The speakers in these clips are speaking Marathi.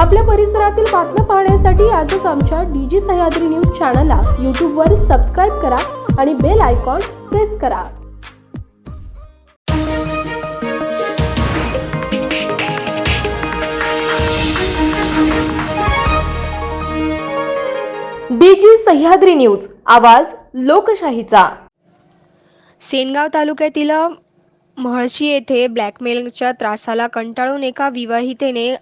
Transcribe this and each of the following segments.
आपल्या परिसरातील बातम्या पाहण्यासाठी आजच आमच्या डीजी सह्याद्री न्यूज चॅनलला यूट्यूबवर सबस्क्राईब करा आणि बेल आयकॉन प्रेस करा. डीजी सह्याद्री न्यूज आवाज लोकशाहीचा. सेनगाव तालुक्यातील महळशी येथे ब्लॅकमेलच्या त्रासाला कंटाळून एका विवाहितेने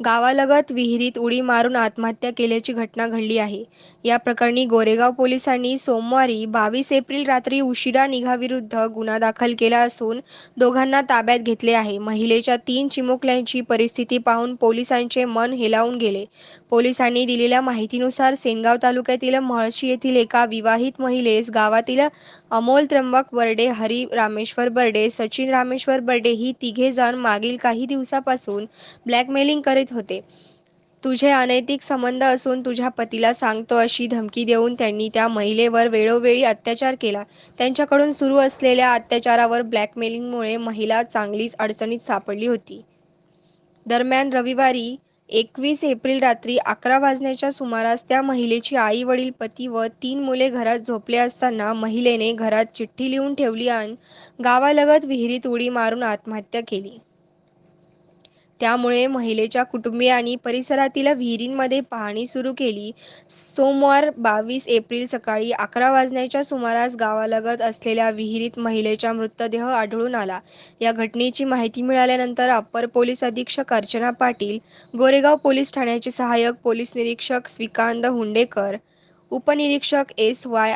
गावालगत विहिरीत उडी मारून आत्महत्या केल्याची घटना घडली आहे. या प्रकरणी गोरेगाव पोलिसांनी सोमवारी बावीस एप्रिल रात्री उशिरा निघाविरुद्ध गुन्हा दाखल केला असून दोघांना ताब्यात घेतले आहे. महिलेच्या तीन चिमुकल्यांची परिस्थिती पाहून पोलिसांचे मन हेलावून गेले. पोलिसांनी दिलेल्या माहितीनुसार सेनगाव तालुक्यातील म्हळशी येथील एका विवाहित महिलेस गावातील अमोल त्र्यंबक बर्डे हरी रामेश्वर बर्डे सचिन रामेश्वर बर्डे ही तिघे जण मागील काही दिवसापासून ब्लॅकमेलिंग करीत होते. तुझे अनैतिक संबंध असून तुझ्या पतीला सांगतो अशी धमकी देऊन त्यांनी त्या महिलेवर वेळोवेळी अत्याचार केला. त्यांच्याकडून सुरू असलेल्या अत्याचारावर ब्लॅकमेलिंगमुळे महिला चांगलीच अडचणीत सापडली होती. दरम्यान रविवारी एकवीस एप्रिल रात्री अकरा वाजण्याच्या सुमारास त्या महिलेची आई वडील पती व तीन मुले घरात झोपले असताना महिलेने घरात चिठ्ठी लिहून ठेवली आणि गावालगत विहिरीत उडी मारून आत्महत्या केली. त्यामुळे महिलेच्या कुटुंबियांनी परिसरातील विहिरींमध्ये पाहणी सुरू केली. सोमवार बावीस एप्रिल सकाळी अकरा वाजण्याच्या सुमारास गावालगत असलेल्या विहिरीत महिलेचा मृतदेह आढळून आला. या घटनेची माहिती मिळाल्यानंतर अप्पर पोलीस अधीक्षक अर्चना पाटील गोरेगाव पोलीस ठाण्याचे सहाय्यक पोलीस निरीक्षक श्रीकांत हुंडेकर उपनिरीक्षक एस वाय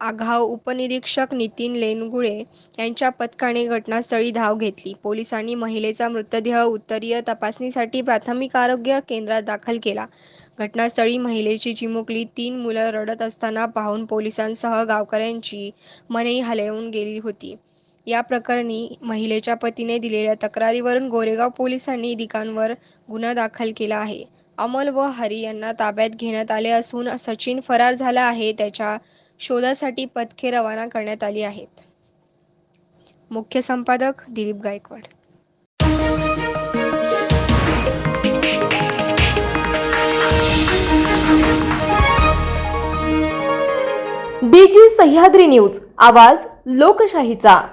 आघाव उपनिरीक्षक नितीन लेनगुळे यांच्या पथकाने घटनास्थळी धाव घेतली. पोलिसांनी महिलेचा मृतदेह उत्तरीय तपासणीसाठी प्राथमिक आरोग्य केंद्रात दाखल केला. घटनास्थळी महिलेची चिमुकली तीन मुलं रडत असताना पाहून पोलिसांसह गावकऱ्यांची मनही हलवून गेली होती. या प्रकरणी महिलेच्या पतीने दिलेल्या तक्रारीवरून गोरेगाव पोलिसांनी दिकांवर गुन्हा दाखल केला आहे. अमल व हरी यांना ताब्यात घेण्यात आले असून सचिन फरार झाला आहे. त्याच्या शोधासाठी पथके रवाना करण्यात आली आहेत. मुख्य संपादक दिलीप गायकवाड. डीजी सह्याद्री न्यूज आवाज लोकशाहीचा.